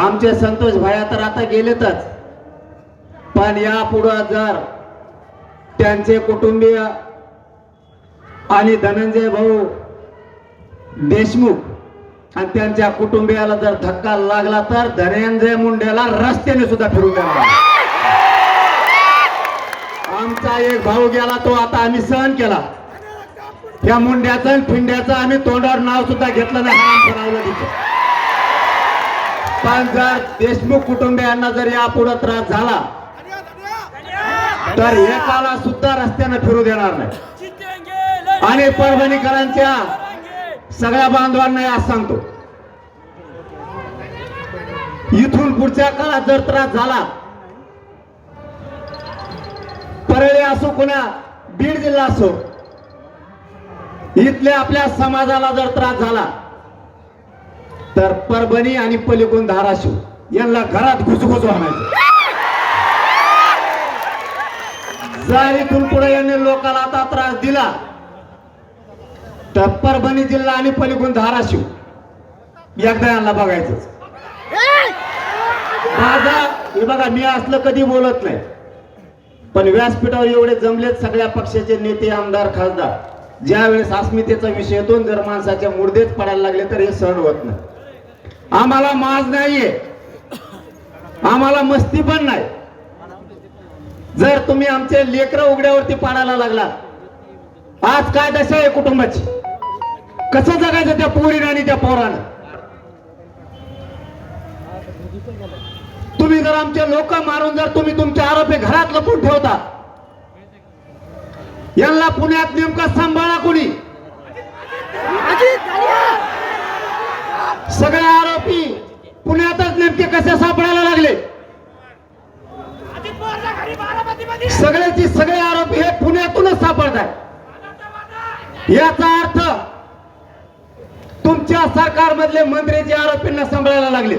आमचे संतोष भाया तर आता गेलेतच. पण या पुढं जर त्यांचे कुटुंबीय आणि धनंजय भाऊ देशमुख आणि त्यांच्या कुटुंबियाला जर धक्का लागला तर धनंजय मुंडेला रस्त्याने सुद्धा फिरून देणार आमचा एक भाऊ गेला तो आता आम्ही सहन केला. या मुंड्याचं आणि फिंड्याचं आम्ही तोंडावर नाव सुद्धा घेतलं नाही हराम पण जर देशमुख कुटुंबियांना जर यापुढे त्रास झाला तर एकाला सुद्धा रस्त्यानं फिरू देणार नाही. आणि परभणीकरांच्या सगळ्या बांधवांना आज सांगतो इथून पुढच्या काळात जर त्रास झाला परळी असो कुणा बीड जिल्हा असो इथल्या आपल्या समाजाला जर त्रास झाला तर परभणी आणि पलीकडून धाराशिव यांना घरात घुसघुस आणायचं. जर इथून पुढे यांनी लोकांना आता त्रास दिला तर परभणी जिल्हा आणि पलीकडून धाराशिव एकदा यांना बघायचं. माझा हे बघा मी असलं कधी बोलत नाही पण व्यासपीठावर एवढे जमलेत सगळ्या पक्षाचे नेते आमदार खासदार. ज्यावेळेस अस्मितेचा विषय येतो जर माणसाच्या मुर्देच पडायला लागले तर हे सहन होत नाही. आम्हाला माज नाहीये. आम्हाला मस्ती पण नाही. जर तुम्ही आमचे लेकर उघड्यावरती पाडायला लागला आज काय दशा आहे कुटुंबाची? कसं जगायचं त्या पोरीनं आणि त्या पोरानं? तुम्ही जर आमचे लोक मारून जर तुम्ही तुमचे आरोपी घरात लपून ठेवता यांना पुण्यात नेमका सांभाळा कोणी? सगळे नेमके कसे सापडायला लागले? सगळ्याची सगळे आरोपी हे पुण्यातूनच सापडतात याचा अर्थ तुमच्या सरकारमधले मंत्री जे आरोपींना सांभाळायला लागले.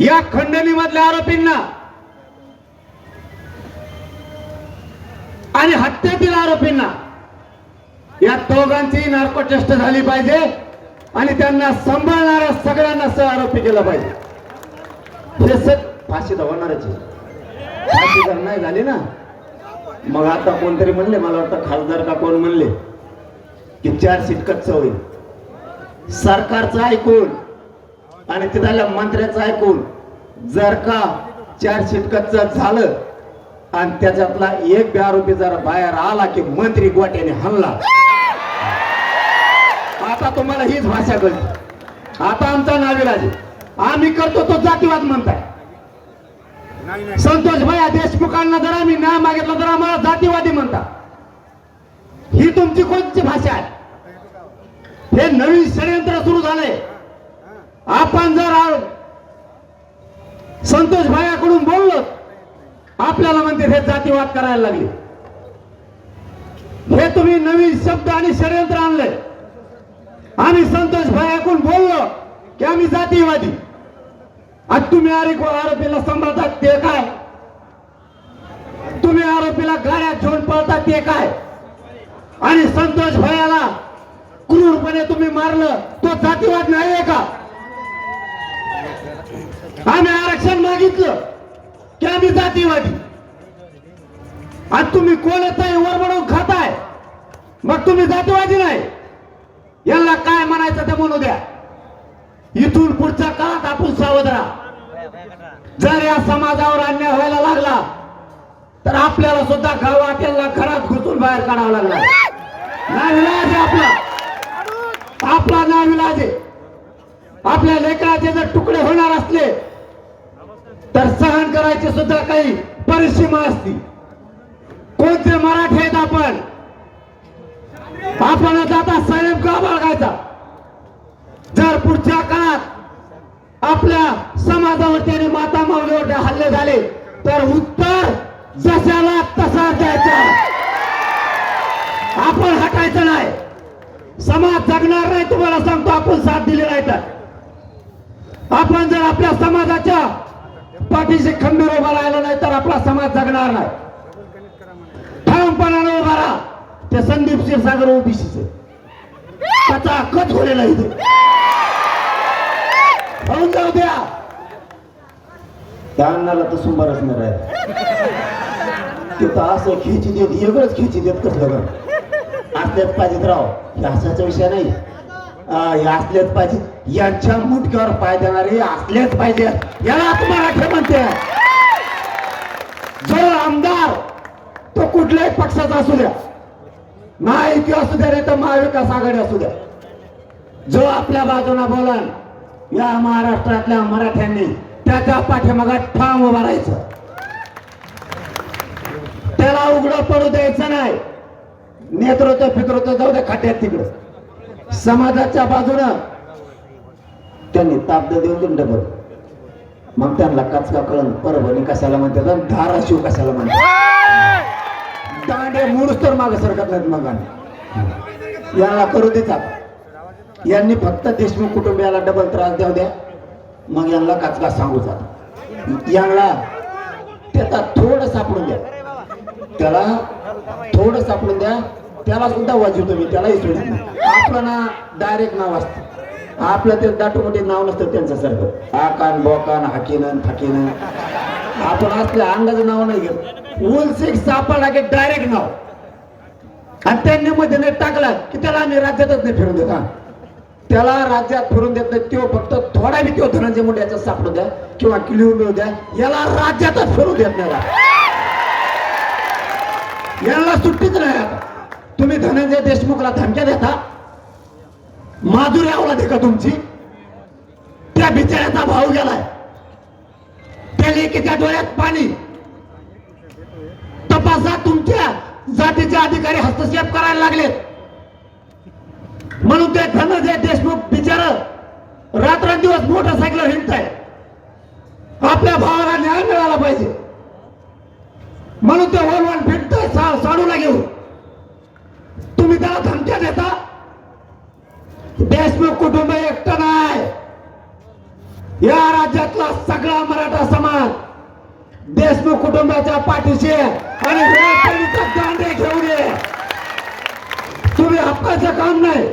या खंडणी मधल्या आरोपींना आणि हत्येतील आरोपींना या दोघांची नार्को टेस्ट झाली पाहिजे. आणि त्यांना सांभाळणाऱ्या सगळ्यांना सह आरोपी केला पाहिजे. म्हणजे हे सग फाशी तर होणारच फाशी जर नाही झाली ना मग आता कोणतरी म्हणले मला वाटतं खासदार का कोण म्हणले की चार सीट कच्च होईल. सरकारचं ऐकून आणि तिथल्या मंत्र्याचं ऐकून जर का चार कच्च झालं आणि त्याच्यातला एक बी आरोपी जर बाहेर आला की मंत्री गोट्याने हल्ला आता तुम्हाला हीच भाषा कळते आता आमचा नाविलाज आहे. आम्ही करतो तो जातीवाद म्हणताय. संतोष भैया देशमुखांना जर आम्ही न्याय मागितला तर आम्हाला जातीवादी म्हणता ही तुमची कोणती भाषा आहे? हे नवीन षडयंत्र सुरू झाले आपण जर संतोष भायाकडून बोललो आपल्याला म्हणते हे जातीवाद करायला लागले. हे तुम्ही नवीन शब्द आणि षडयंत्र आणले आम्ही संतोष भाई ऐकून बोललो की आम्ही जातीवादी आज तुम्ही आरोप आरोपीला सांभाळतात ते काय? तुम्ही आरोपीला गाड्या घेऊन पळतात ते काय? आणि संतोष भयाला क्रूरपणे तुम्ही मारलं तो जातीवाद नाहीये का? आम्ही आरक्षण मागितलं की आम्ही जातीवादी. आणि तुम्ही कोणताही वर म्हणून खाताय मग तुम्ही जातीवादी नाही. याला काय म्हणायचं ते म्हणू द्या. इथून पुढच्या काळात आपण सावध राहा जर या समाजावर अन्याय व्हायला लागला तर आपल्याला सुद्धा गावाट्याला यांना घरात घुसून बाहेर काढावं लागला नाविलाज आहे आपला. आपला नाविलाज आहे. आपल्या लेकराचे जर तुकडे होणार असले तर सहन करायची सुद्धा काही परिसीमा असती. कोणते मराठी आहेत आपण? आपण आता संयम का बाळगायचा जर पुढच्या काळात आपल्या समाजावरती आणि माता माऊलीवरती हल्ले झाले तर उत्तर जशाला तसा द्यायचा. आपण हटायचं नाही. समाज जगणार नाही तुम्हाला सांगतो आपण साथ दिली नाही तर. आपण जर आपल्या समाजाच्या पाठीशी खंबीर उभा राहिला नाही तर आपला समाज जगणार नाही. ठामपणाने उभा राहा. ते संदीप क्षीरसागर ओबीसीचे. त्याचा कच होलेला इथे होऊन जाऊ द्या. त्या अन्नाला तर सुंबारच नाही राहिला तिथं असं खिची देत एवढंच खिची देत कसलं बरं असल्याच पाहिजेत राव. हे असाचा विषय नाही. हे असल्याच पाहिजे यांच्या मुटक्यावर पाय देणारे असलेच पाहिजे याला मराठी म्हणते जो आमदार. तो कुठल्याही पक्षाचा असू द्या. महायुती असू द्या नाही तर महाविकास आघाडी असू द्या जो आपल्या बाजूला बोलाल या महाराष्ट्रातल्या मराठ्यांनी त्याच्या पाठीमागा ठाम उभा राहायचं. त्याला उघडं पडू द्यायचं नाही. नेतृत्व फितृत्व जाऊ द्या खाट्यात तिकडं. समाजाच्या बाजूनं त्यांनी ताब्द देऊन दिलं डबल मग त्यांना कचका कळण परभणी कशाला म्हणतात धाराशिव कशाला म्हणतात? दांडे मूळच तर मागे सरकत नाहीत मगाने. आणि. याला करू देतात यांनी फक्त देशमुख कुटुंबियाला डबल त्रास द्याव द्या. मग यांना काचका सांगू जात यांना त्याचा थोडं सापडून द्या. त्याला थोडं सापडून द्या. त्याला सुद्धा वाजवतो मी त्यालाही सोडत नाही. आपलं ना डायरेक्ट नाव असतं. आपलं ते दाटोमोठे नाव नसतं त्यांचं सारखं. आकान बोकान हाकीन फाकीन. आपण असल्या अंदाज नाव नाही घेत. उल सिक्स सापडला की डायरेक्ट नाव. आणि त्यांनी मध्ये नाही टाकला की त्याला आम्ही राज्यातच नाही फिरून देत त्याला राज्यात फिरून देत नाही तो फक्त थोडा बी तो धनंजय मुंडे याचा सापडू द्या किंवा किलिव मिळू द्या याला राज्यातच फिरू देत नाही. याला सुट्टीच नाही आता. तुम्ही धनंजय देशमुखला धमक्या देता माधुरी आवला का तुमची. त्या बिचाऱ्याचा भाव गेलाय. त्या लेकीच्या डोळ्यात पाणी. तपासा तुमच्या जातीचे अधिकारी हस्तक्षेप करायला लागले म्हणून ते धनंजय देशमुख बिचार रात्रंदिवस मोटरसायकल हिंडताय आपल्या भावाला न्याय मिळाला पाहिजे. म्हणून ते वळवण फिरतोय साडू साडूला घेऊन. तुम्ही त्याला धमक्या देता? देशमुख कुटुंब एकटं नाही. या राज्यातला सगळा मराठा समाज देशमुख कुटुंबाच्या पाठीशी आणि घेऊन ये. तुम्ही हक्काचं काम नाही.